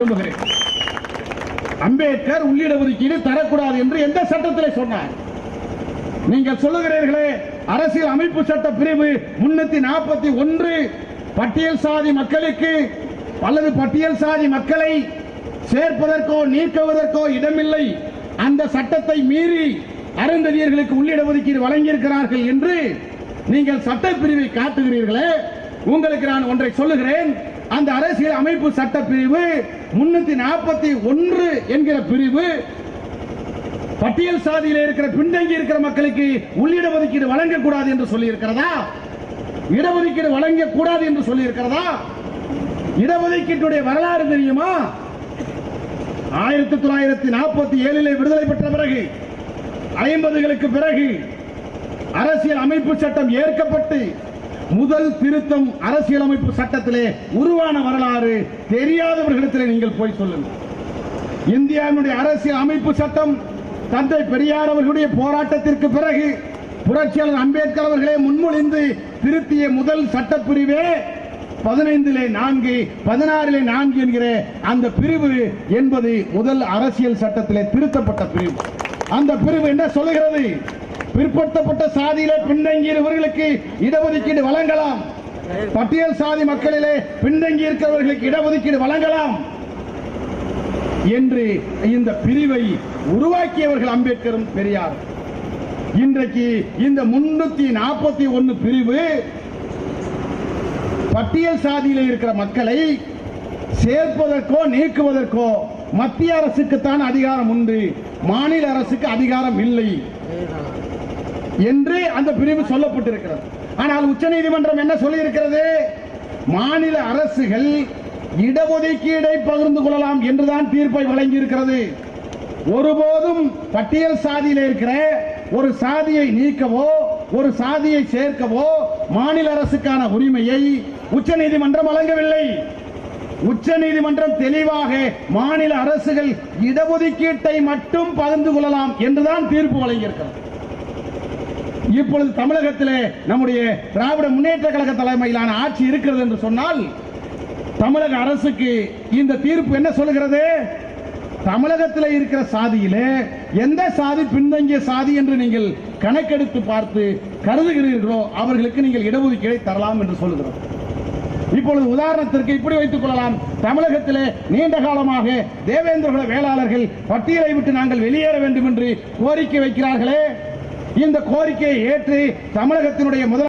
விரும்புகிறேன் அம்பேத்கர் உள்ளிட ஒதுக்கீடு தரக்கூடாது என்று எந்த சட்டத்திலே சொன்னார். நீங்கள் சொல்லுகிறீர்களே அரசியல் அமைப்பு சட்ட பிரிவு முன்னூத்தி நாற்பத்தி ஒன்று பட்டியல் சாதி மக்களுக்கு அல்லது பட்டியல் சாதி மக்களை சேர்ப்பதற்கோ நீக்குவதற்கோ இடமில்லை. அந்த சட்டத்தை மீறி அருந்ததியர்களுக்கு உள்ளிட ஒதுக்கீடு வழங்கியிருக்கிறார்கள் என்று நீங்கள் சட்டப்பிரிவை காட்டுகிறீர்களே உங்களுக்கு நான் ஒன்றை சொல்லுகிறேன். அந்த அரசியல் அமைப்பு சட்ட பிரிவு முன்னூத்தி நாற்பத்தி ஒன்று என்கிற பிரிவு பட்டியல் சாதியில இருக்கிற பின்தங்கி இருக்கிற மக்களுக்கு உள்ளிட ஒதுக்கீடு வழங்கக்கூடாது என்று சொல்லி இருக்கிறதா இடஒதுக்கீடு வழங்கக்கூடாது என்று சொல்லி இருக்கிறதா இடஒதுக்கீட்டுடைய வரலாறு தெரியுமா? ஆயிரத்தி தொள்ளாயிரத்தி நாற்பத்தி ஏழில் விடுதலை பெற்ற பிறகு ஐம்பதுகளுக்கு பிறகு அரசியல் அமைப்பு சட்டம் ஏற்கப்பட்டு முதல் திருத்தம் அரசியலமைப்பு சட்டத்திலே உருவான வரலாறு தெரியாதவர்களிடத்திலே நீங்கள் போய் சொல்லுங்கள். இந்தியாவினுடைய அரசியல் அமைப்பு சட்டம் தந்தை பெரியார் அவர்களுடைய போராட்டத்திற்கு பிறகு புரட்சியாளர் அம்பேத்கர் அவர்களே முன்மொழிந்து திருத்திய முதல் சட்டப்பிரிவே பதினைந்திலே நான்கு பதினாறிலே நான்கு என்கிற அந்த பிரிவு என்பது முதல் அரசியல் சட்டத்திலே திருத்தப்பட்ட பிரிவு. அந்த பிரிவு என்ன சொல்லுகிறது? பிற்படுத்தப்பட்ட சாதியிலே பின்தங்கியவர்களுக்கு இடஒதுக்கீடு வழங்கலாம். பட்டியல் சாதி மக்களிலே பின்தங்கி இருக்கிறவர்களுக்கு இடஒதுக்கீடு வழங்கலாம். என்று இந்த பிரிவை உருவாக்கியவர்கள் அம்பேத்கரும் பெரியார். இன்றைக்கு இந்த முன்னூத்தி நாற்பத்தி ஒன்னு பிரிவு பட்டியல் சாதியில் இருக்கிற மக்களை சேர்ப்பதற்கோ நீக்குவதற்கோ மத்திய அரசுக்குத்தான் அதிகாரம் உண்டு. மாநில அரசுக்கு அதிகாரம் இல்லை. என்று அந்த பிரிவு சொல்லப்பட்டிருக்கிறது. ஆனால் உச்ச நீதிமன்றம் என்ன சொல்லியிருக்கிறது? மாநில அரசுகள் இடஒதுக்கீடை பகிர்ந்து கொள்ளலாம் என்றுதான் தீர்ப்பை வழங்கியிருக்கிறது. ஒருபோதும் பட்டியல் சாதியில் இருக்கிற ஒரு சாதியை நீக்கவோ ஒரு சாதியை சேர்க்கவோ மாநில அரசுக்கான உரிமையை உச்சநீதிமன்றம் வழங்கவில்லை. உச்சநீதிமன்றம் தெளிவாக மாநில அரசுகள் இடஒதுக்கீட்டை மட்டும் பகிர்ந்து கொள்ளலாம் என்றுதான் தீர்ப்பு வழங்கியிருக்கிறது. இப்பொழுது தமிழகத்திலே நம்முடைய திராவிட முன்னேற்ற கழக தலைமையிலான ஆட்சி இருக்கிறது என்று சொன்னால் தமிழக அரசுக்கு இந்த தீர்ப்பு என்ன சொல்லுகிறது? தமிழகத்தில் இருக்கிற சாதியிலே எந்த சாதி பின்தங்கிய சாதி என்று நீங்கள் கணக்கெடுத்து பார்த்து கருதுகிறீர்களோ அவர்களுக்கு நீங்கள் இடஒதுக்கீடை தரலாம் என்று சொல்லுகிறோம். இப்பொழுது உதாரணத்திற்கு இப்படி வைத்துக் கொள்ளலாம். தமிழகத்திலே நீண்ட காலமாக தேவேந்திர வேளாளர்கள் பட்டியலை விட்டு நாங்கள் வெளியேற வேண்டும் என்று கோரிக்கை வைக்கிறார்களே. இந்த கோரிக்கையை ஏற்று தமிழகத்தினுடைய முதல்